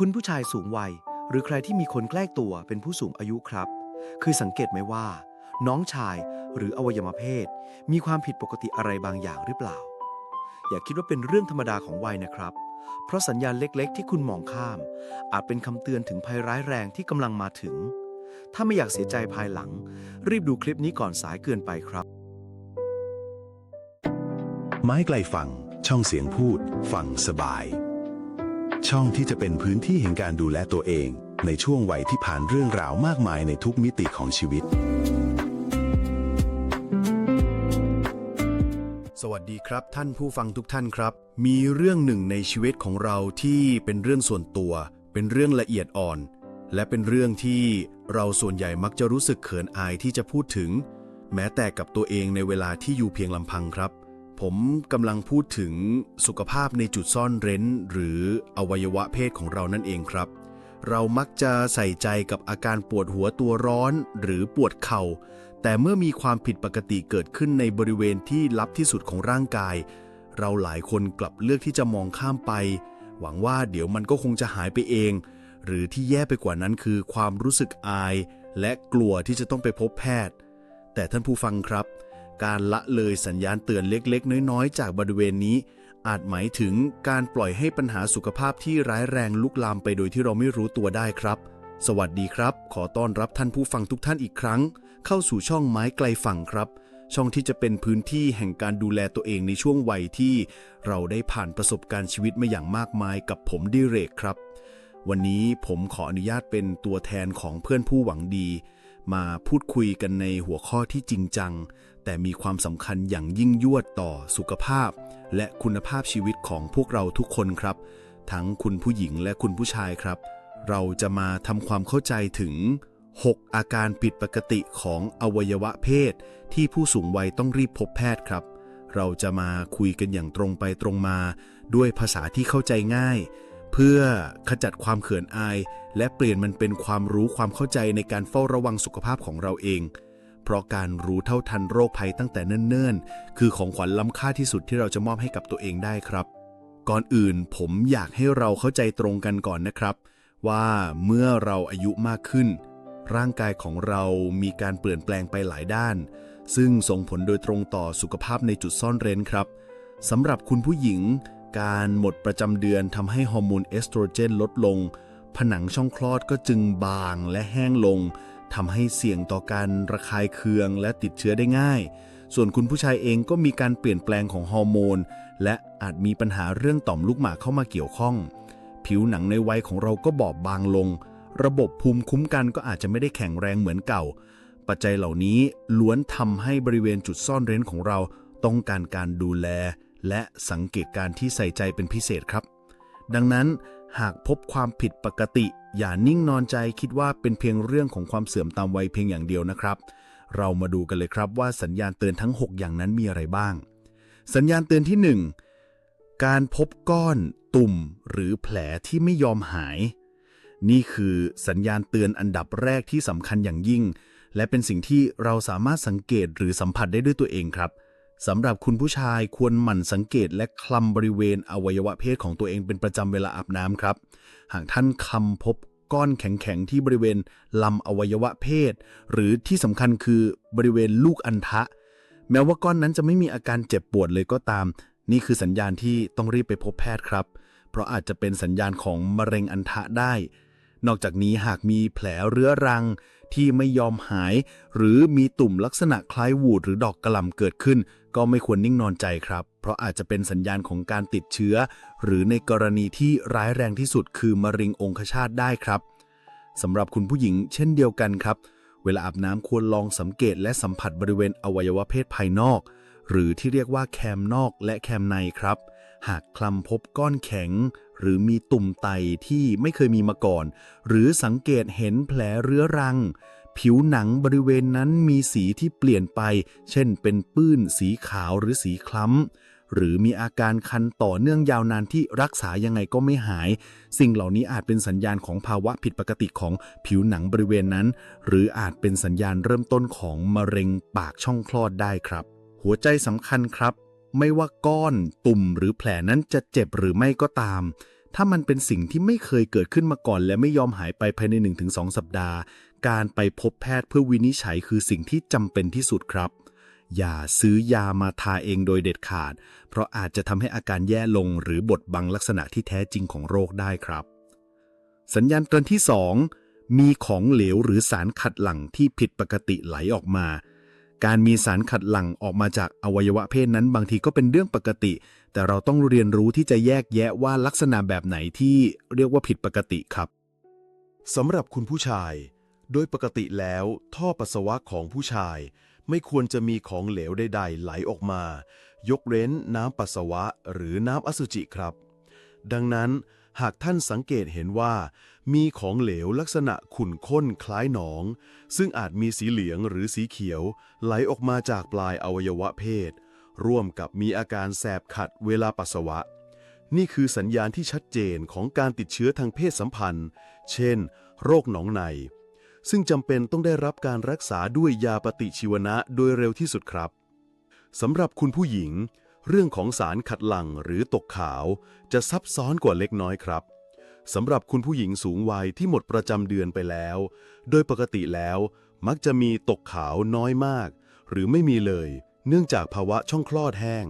คุณผู้ชายสูงวัย หรือใครที่มีคนใกล้ตัวเป็นผู้สูงอายุครับเคยสังเกตไหมว่า น้องชายหรืออวัยวะเพศ มีความผิดปกติอะไรบางอย่างหรือเปล่า อย่าคิดว่าเป็นเรื่องธรรมดาของวัยนะครับ เพราะสัญญาณเล็กๆ ที่คุณมองข้าม อาจเป็นคำเตือนถึงภัยร้ายแรงที่กำลังมาถึง ถ้าไม่อยากเสียใจภายหลัง รีบดูคลิปนี้ก่อนสายเกินไปครับ ไม้ไกลฝั่งช่องเสียงพูด ฝั่งสบาย ช่องที่จะเป็นพื้นที่แห่งการดูแลตัวเอง ในช่วงวัยที่ผ่านเรื่องราวมากมายในทุกมิติของชีวิต สวัสดีครับท่านผู้ฟังทุกท่านครับ มีเรื่องหนึ่งในชีวิตของเราที่เป็นเรื่องส่วนตัว เป็นเรื่องละเอียดอ่อน และเป็นเรื่องที่เราส่วนใหญ่มักจะรู้สึกเขินอายที่จะพูดถึง แม้แต่กับตัวเองในเวลาที่อยู่เพียงลำพังครับ ผมกำลังพูดถึงสุขภาพในจุดซ่อนเร้น หรืออวัยวะเพศของเรานั่นเองครับ เรามักจะใส่ใจกับอาการปวดหัวตัวร้อนหรือปวดเข่า แต่เมื่อมีความผิดปกติเกิดขึ้นในบริเวณที่ลับที่สุดของร่างกาย เราหลายคนกลับเลือกที่จะมองข้ามไป หวังว่าเดี๋ยวมันก็คงจะหายไปเอง หรือที่แย่ไปกว่านั้นคือความรู้สึกอาย และกลัวที่จะต้องไปพบแพทย์ แต่ท่านผู้ฟังครับ การละเลยสัญญาณเตือนเล็กๆ น้อยๆ จากบริเวณนี้ อาจหมายถึงการปล่อยให้ปัญหาสุขภาพที่ร้ายแรงลุกลามไปโดยที่เราไม่รู้ตัวได้ครับ สวัสดีครับ ขอต้อนรับท่านผู้ฟังทุกท่านอีกครั้ง เข้าสู่ช่องไม้ไกลฝั่งครับ ช่องที่จะเป็นพื้นที่แห่งการดูแลตัวเองในช่วงวัยที่ เราได้ผ่านประสบการณ์ชีวิตมาอย่างมากมายกับผมดิเรกครับ วันนี้ผมขออนุญาตเป็นตัวแทนของเพื่อนผู้หวังดี มาพูดคุยกันในหัวข้อที่จริงจัง แต่มีความสำคัญอย่างยิ่งยวดต่อสุขภาพ และคุณภาพชีวิตของพวกเราทุกคนครับ ทั้งคุณผู้หญิงและคุณผู้ชายครับ เราจะมาทำความเข้าใจถึง 6 อาการผิดปกติของอวัยวะเพศ ที่ผู้สูงวัยต้องรีบพบแพทย์ครับ เราจะมาคุยกันอย่างตรงไปตรงมา ด้วยภาษาที่เข้าใจง่าย เพื่อขจัดความเขินอาย และเปลี่ยนมันเป็นความรู้ความเข้าใจในการเฝ้าระวังสุขภาพของเราเอง เพราะการรู้เท่าทันโรคภัยตั้งแต่เนิ่นๆ คือของขวัญล้ำค่าที่สุดที่เราจะมอบให้กับตัวเองได้ครับ ก่อนอื่นผมอยากให้เราเข้าใจตรงกันก่อนนะครับ ว่าเมื่อเราอายุมากขึ้น ร่างกายของเรามีการเปลี่ยนแปลงไปหลายด้าน ซึ่งส่งผลโดยตรงต่อสุขภาพในจุดซ่อนเร้นครับสำหรับคุณผู้หญิง การหมดประจำเดือนทำให้ฮอร์โมนเอสโตรเจนลดลง ผนังช่องคลอดก็จึงบางและแห้งลง ทำให้เสี่ยงต่อการระคายเคืองและติดเชื้อได้ง่าย ส่วนคุณผู้ชายเองก็มีการเปลี่ยนแปลงของฮอร์โมน และอาจมีปัญหาเรื่องต่อมลูกหมากเข้ามาเกี่ยวข้อง ผิวหนังในวัยของเราก็บอบบางลง ระบบภูมิคุ้มกันก็อาจจะไม่ได้แข็งแรงเหมือนเก่า ปัจจัยเหล่านี้ล้วนทำให้บริเวณจุดซ่อนเร้นของเราต้องการการดูแล และสังเกตการที่ใส่ใจเป็นพิเศษครับ ดังนั้นหากพบความผิดปกติ อย่านิ่งนอนใจคิดว่าเป็นเพียงเรื่องของความเสื่อมตามวัยเพียงอย่างเดียวนะครับ เรามาดูกันเลยครับว่าสัญญาณเตือนทั้ง 6 อย่างนั้นมีอะไรบ้าง สัญญาณเตือนที่ 1 การพบก้อนตุ่มหรือแผลที่ไม่ยอมหาย นี่คือสัญญาณเตือนอันดับแรกที่สำคัญอย่างยิ่ง และเป็นสิ่งที่เราสามารถสังเกตหรือสัมผัสได้ด้วยตัวเองครับ สำหรับคุณผู้ชายควรหมั่นสังเกตและคลำบริเวณอวัยวะเพศของตัวเองเป็นประจำเวลาอาบน้ำครับ หากท่านคลำพบก้อนแข็งๆที่บริเวณลำอวัยวะเพศ หรือที่สำคัญคือบริเวณลูกอัณฑะ แม้ว่าก้อนนั้นจะไม่มีอาการเจ็บปวดเลยก็ตาม นี่คือสัญญาณที่ต้องรีบไปพบแพทย์ครับ เพราะอาจจะเป็นสัญญาณของมะเร็งอัณฑะได้ นอกจากนี้หากมีแผลเรื้อรัง ที่ไม่ยอมหาย หรือมีตุ่มลักษณะคล้ายวูดหรือดอกกระลำเกิดขึ้น ก็ไม่ควรนิ่งนอนใจครับ เพราะอาจจะเป็นสัญญาณของการติดเชื้อ หรือในกรณีที่ร้ายแรงที่สุดคือมะเร็งองคชาตได้ครับสำหรับคุณผู้หญิงเช่นเดียวกันครับ เวลาอาบน้ำควรลองสังเกตและสัมผัสบริเวณอวัยวะเพศภายนอก หรือที่เรียกว่าแคมนอกและแคมในครับ หากคลำพบก้อนแข็ง หรือมีตุ่มไตที่ไม่เคยมีมาก่อน หรือสังเกตเห็นแผลเรื้อรัง ผิวหนังบริเวณนั้นมีสีที่เปลี่ยนไป เช่นเป็นปื้นสีขาวหรือสีคล้ำ หรือมีอาการคันต่อเนื่องยาวนานที่รักษายังไงก็ไม่หาย สิ่งเหล่านี้อาจเป็นสัญญาณของภาวะผิดปกติของผิวหนังบริเวณนั้น หรืออาจเป็นสัญญาณเริ่มต้นของมะเร็งปากช่องคลอดได้ครับ หัวใจสำคัญครับ ไม่ว่าก้อน ตุ่มหรือแผลนั้นจะเจ็บหรือไม่ก็ตาม ถ้ามันเป็นสิ่งที่ไม่เคยเกิดขึ้นมาก่อน และไม่ยอมหายไปภายใน 1-2 สัปดาห์ การไปพบแพทย์เพื่อวินิจฉัยคือสิ่งที่จำเป็นที่สุดครับ อย่าซื้อยามาทาเองโดยเด็ดขาด เพราะอาจจะทำให้อาการแย่ลง หรือบดบังลักษณะที่แท้จริงของโรคได้ครับ สัญญาณเตือนที่ 2 มีของเหลวหรือสารขัดหลั่งที่ผิดปกติไหลออกมา การมีสารขัดหลั่งออกมาจากอวัยวะเพศนั้นบางทีก็เป็นเรื่องปกติ แต่เราต้องเรียนรู้ที่จะแยกแยะว่าลักษณะแบบไหนที่เรียกว่าผิดปกติครับสำหรับคุณผู้ชาย โดยปกติแล้ว ท่อปัสสาวะของผู้ชาย ไม่ควรจะมีของเหลวใดๆ ไหลออกมา ยกเว้นน้ำปัสสาวะหรือน้ำอสุจิครับ ดังนั้น หากท่านสังเกตเห็นว่า มีของเหลวลักษณะขุ่นข้นคล้ายหนอง ซึ่งอาจมีสีเหลืองหรือสีเขียว ไหลออกมาจากปลายอวัยวะเพศ ร่วมกับมีอาการแสบขัดเวลาปัสสาวะ นี่คือสัญญาณที่ชัดเจนของการติดเชื้อทางเพศสัมพันธ์ เช่น โรคหนองใน ซึ่งจำเป็นต้องได้รับการรักษาด้วยยาปฏิชีวนะโดยเร็วที่สุดครับสำหรับคุณผู้หญิง เรื่องของสารขัดหลังหรือตกขาว จะซับซ้อนกว่าเล็กน้อยครับสำหรับคุณผู้หญิงสูงวัยที่หมดประจำเดือนไปแล้ว โดยปกติแล้วมักจะมีตกขาวน้อยมาก หรือไม่มีเลย เนื่องจากภาวะช่องคลอดแห้ง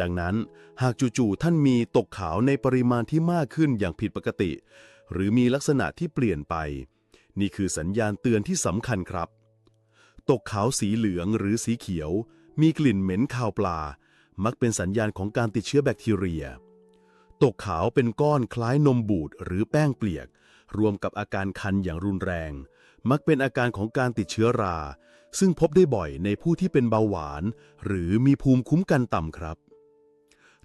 ดังนั้นหากจู่ๆท่านมีตกขาวในปริมาณที่มากขึ้นอย่างผิดปกติ หรือมีลักษณะที่เปลี่ยนไป นี่คือสัญญาณเตือนที่สำคัญครับ ตกขาวสีเหลืองหรือสีเขียว มีกลิ่นเหม็นคาวปลา มักเป็นสัญญาณของการติดเชื้อแบคทีเรีย ตกขาวเป็นก้อนคล้ายนมบูดหรือแป้งเปียก รวมกับอาการคันอย่างรุนแรง มักเป็นอาการของการติดเชื้อรา ซึ่งพบได้บ่อยในผู้ที่เป็นเบาหวาน หรือมีภูมิคุ้มกันต่ำครับ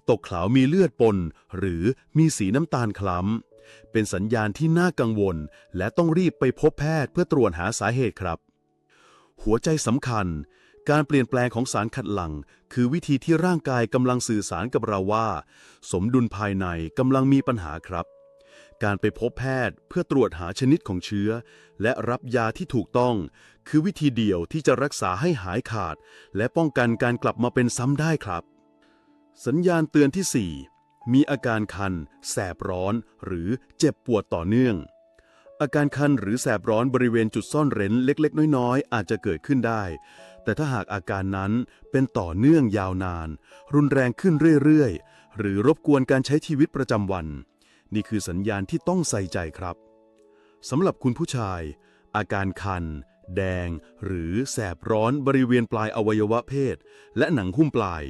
ตกขาวมีเลือดปน หรือมีสีน้ำตาลคล้ำ เป็นสัญญาณที่น่ากังวล และต้องรีบไปพบแพทย์เพื่อตรวจหาสาเหตุครับ หัวใจสำคัญ การเปลี่ยนแปลงของสารขัดหลัง คือวิธีที่ร่างกายกำลังสื่อสารกับเราว่า สมดุลภายในกำลังมีปัญหาครับ การไปพบแพทย์เพื่อตรวจหาชนิดของเชื้อ และรับยาที่ถูกต้อง คือวิธีเดียวที่จะรักษาให้หายขาด และป้องกันการกลับมาเป็นซ้ำได้ครับ สัญญาณเตือนที่ 4 มีอาการคัน แสบร้อน หรือเจ็บปวดต่อเนื่องอาการคันหรือแสบร้อนบริเวณจุดซ่อนเร้นเล็ก ๆ น้อย ๆ อาจจะเกิดขึ้นได้ แต่ถ้าหากอาการนั้นเป็นต่อเนื่องยาวนาน รุนแรงขึ้นเรื่อยๆ หรือรบกวนการใช้ชีวิตประจำวัน นี่คือสัญญาณที่ต้องใส่ใจครับสำหรับคุณผู้ชาย อาการคัน แดง หรือแสบร้อนบริเวณปลายอวัยวะเพศ และหนังหุ้มปลาย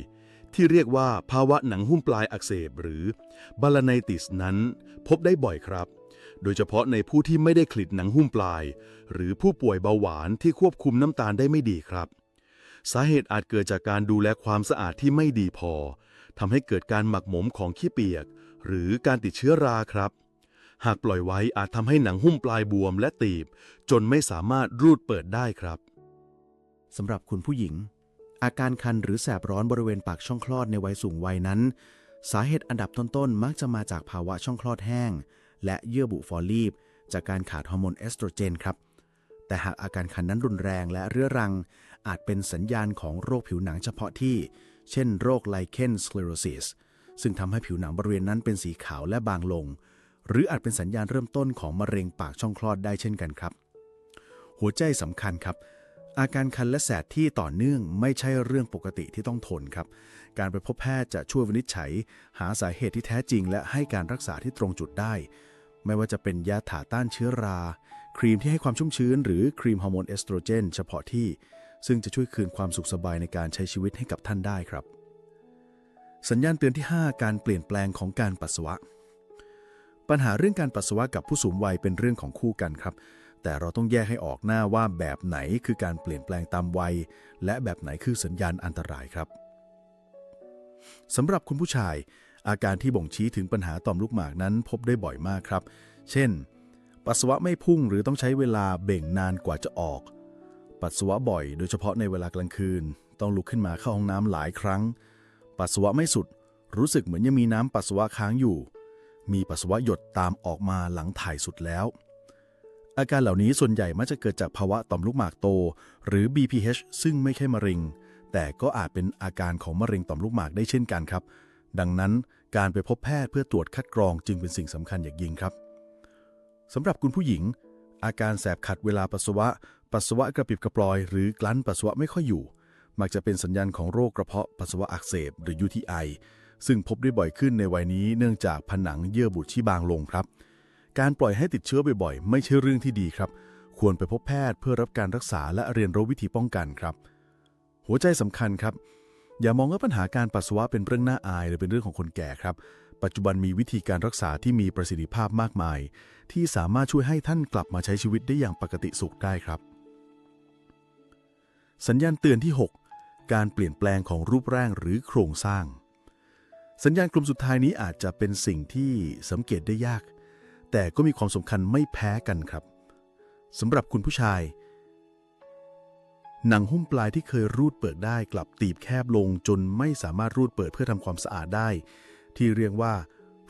ที่เรียกว่าภาวะหนังหุ้มปลายอักเสบหรือบาลานติสนั้น พบได้บ่อยครับโดยเฉพาะในผู้ที่ไม่ได้คลิดหนังหุ้มปลาย หรือผู้ป่วยเบาหวานที่ควบคุมน้ำตาลได้ไม่ดีครับ สาเหตุอาจเกิดจากการดูแลความสะอาดที่ไม่ดีพอทำให้เกิดการหมักหมมของขี้เปียก หรือการติดเชื้อราครับ หากปล่อยไว้อาจทำให้หนังหุ้มปลายบวมและตีบ จนไม่สามารถรูดเปิดได้ครับสำหรับคุณผู้หญิง อาการคันหรือแสบร้อนบริเวณปากช่องคลอดในวัยสูงวัยนั้น สาเหตุอันดับต้นๆ มักจะมาจากภาวะช่องคลอดแห้ง และเยื่อบุฟอลีบ จากการขาดฮอร์โมนเอสโตรเจนครับ แต่หากอาการคันนั้นรุนแรงและเรื้อรัง อาจเป็นสัญญาณของโรคผิวหนังเฉพาะที่ เช่นโรคไลเคนสคเลโรซิสซึ่งทำให้ผิวหนังบริเวณนั้นเป็นสีขาวและบางลง หรืออาจเป็นสัญญาณเริ่มต้นของมะเร็งปากช่องคลอดได้เช่นกันครับ หัวใจสำคัญครับ อาการคันและแสบที่ต่อเนื่องไม่ใช่เรื่องปกติที่ต้องทนครับ การไปพบแพทย์จะช่วยวินิจฉัย หาสาเหตุที่แท้จริง และให้การรักษาที่ตรงจุดได้ ไม่ว่าจะเป็นยาถ่าต้านเชื้อรา ครีมที่ให้ความชุ่มชื้น หรือครีมฮอร์โมนเอสโตรเจนเฉพาะที่ ซึ่งจะช่วยคืนความสุขสบายในการใช้ชีวิตให้กับท่านได้ครับ สัญญาณเตือนที่ 5 การเปลี่ยนแปลงของการปัสสาวะ ปัญหาเรื่องการปัสสาวะกับผู้สูงวัยเป็นเรื่องของคู่กันครับ แต่เราต้องแยกให้ออกหน้าว่าแบบไหนคือการเปลี่ยนแปลงตามวัย และแบบไหนคือสัญญาณอันตรายครับสำหรับคุณผู้ชาย อาการที่บ่งชี้ถึงปัญหาต่อมลูกหมากนั้นพบได้บ่อยมากครับ เช่น ปัสสาวะไม่พุ่งหรือต้องใช้เวลาเบ่งนานกว่าจะออก ปัสสาวะบ่อยโดยเฉพาะในเวลากลางคืน ต้องลุกขึ้นมาเข้าห้องน้ำหลายครั้ง ปัสสาวะไม่สุด รู้สึกเหมือนยังมีน้ำปัสสาวะค้างอยู่ มีปัสสาวะหยดตามออกมาหลังถ่ายสุดแล้ว อาการเหล่านี้ส่วนใหญ่มักจะเกิดจากภาวะต่อมลูกหมากโต หรือ BPH ซึ่งไม่ใช่มะเร็ง แต่ก็อาจเป็นอาการของมะเร็งต่อมลูกหมากได้เช่นกันครับ ดังนั้นการไปพบแพทย์เพื่อตรวจคัดกรองจึงเป็นสิ่งสำคัญอย่างยิ่งครับ สำหรับคุณผู้หญิง อาการแสบขัดเวลาปัสสาวะ ปัสสาวะกระปิบกระปลอย หรือกลั้นปัสสาวะไม่ค่อยอยู่ มักจะเป็นสัญญาณของโรคกระเพาะปัสสาวะอักเสบหรือ UTI ซึ่งพบได้บ่อยขึ้นในวัยนี้เนื่องจากผนังเยื่อบุที่บางลงครับ การปล่อยให้ติดเชื้อบ่อยๆ ไม่ใช่เรื่องที่ดีครับ ควรไปพบแพทย์เพื่อรับการรักษาและเรียนรู้วิธีป้องกันครับ หัวใจสำคัญครับ อย่ามองว่าปัญหาการปัสสาวะเป็นเรื่องน่าอายหรือเป็นเรื่องของคนแก่ครับ ปัจจุบันมีวิธีการรักษาที่มีประสิทธิภาพมากมาย ที่สามารถช่วยให้ท่านกลับมาใช้ชีวิตได้อย่างปกติสุขได้ครับ สัญญาณเตือนที่ 6 การเปลี่ยนแปลงของรูปร่างหรือโครงสร้าง สัญญาณกลุ่มสุดท้ายนี้อาจจะเป็นสิ่งที่สังเกตได้ยาก แต่ก็มีความสำคัญไม่แพ้กันครับสำหรับคุณผู้ชาย หนังหุ้มปลายที่เคยรูดเปิดได้กลับตีบแคบลงจนไม่สามารถรูดเปิดเพื่อทำความสะอาดได้ ที่เรียกว่า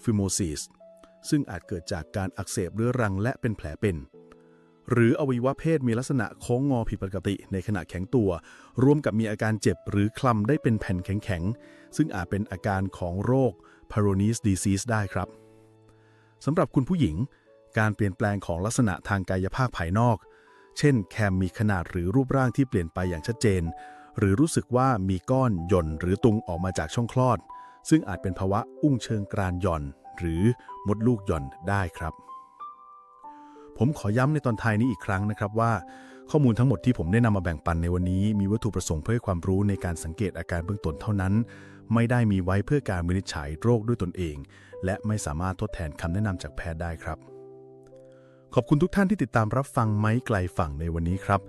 ฟิโมซิสซึ่งอาจเกิดจากการอักเสบเรื้อรังและเป็นแผลเป็น หรืออวัยวะเพศมีลักษณะโค้งงอผิดปกติในขณะแข็งตัว ร่วมกับมีอาการเจ็บหรือคลำได้เป็นแผ่นแข็งๆ ซึ่งอาจเป็นอาการของโรค Peyronie's disease ได้ครับสำหรับคุณผู้หญิง การเปลี่ยนแปลงของลักษณะทางกายภาพภายนอก เช่น แคมมีขนาดหรือรูปร่างที่เปลี่ยนไปอย่างชัดเจน หรือรู้สึกว่ามีก้อนหย่อนหรือตุงออกมาจากช่องคลอด ซึ่งอาจเป็นภาวะอุ้งเชิงกรานหย่อน หรือมดลูกหย่อนได้ครับ ผมขอย้ำในตอนท้ายนี้อีกครั้งนะครับว่า ข้อมูลทั้งหมดที่ผมได้นำมาแบ่งปันในวันนี้ มีวัตถุประสงค์เพื่อให้ความรู้ในการสังเกตอาการเบื้องต้นเท่านั้น ไม่ได้มีไว้เพื่อการวินิจฉัยโรคด้วยตนเอง และไม่สามารถทดแทนคำแนะนำจากแพทย์ได้ครับ ขอบคุณทุกท่านที่ติดตามรับฟังไม้ไกลฝั่งในวันนี้ครับ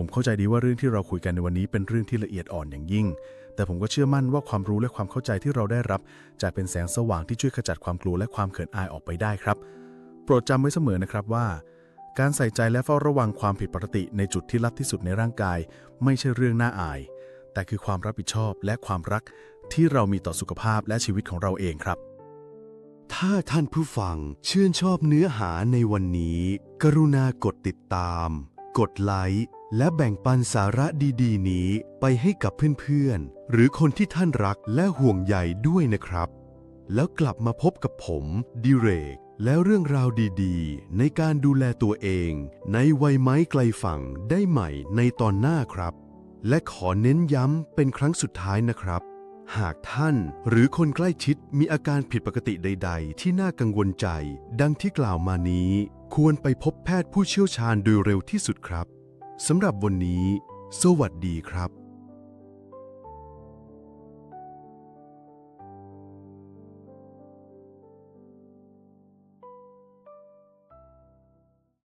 ผมเข้าใจดีว่าเรื่องที่เราคุยกันในวันนี้เป็นเรื่องที่ละเอียดอ่อนอย่างยิ่ง แต่ผมก็เชื่อมั่นว่าความรู้และความเข้าใจที่เราได้รับ จะเป็นแสงสว่างที่ช่วยขจัดความกลัวและความเขินอายออกไปได้ครับ โปรดจำไว้เสมอนะครับว่า การใส่ใจและเฝ้าระวังความผิดปกติในจุดที่ลับที่สุดในร่างกาย ไม่ใช่เรื่องน่าอาย แต่คือความรับผิดชอบและความรักที่เรามีต่อสุขภาพและชีวิตของเราเองครับ ถ้าท่านผู้ฟังชื่นชอบเนื้อหาในวันนี้ กรุณากดติดตาม กดไลค์และแบ่งปันสาระดีๆ นี้ไปให้กับเพื่อนๆ หรือคนที่ท่านรักและห่วงใยด้วยนะครับ แล้วกลับมาพบกับผมดิเรก และเรื่องราวดีๆ ในการดูแลตัวเอง ในวัยไม้ไกลฝั่งได้ใหม่ในตอนหน้าครับ และขอเน้นย้ำเป็นครั้งสุดท้ายนะครับ หากท่านหรือคนใกล้ชิดมีอาการผิดปกติใด ๆ ที่น่ากังวลใจ ดังที่กล่าวมานี้ ควรไปพบแพทย์ผู้เชี่ยวชาญโดยเร็วที่สุดครับ สำหรับวันนี้ สวัสดีครับ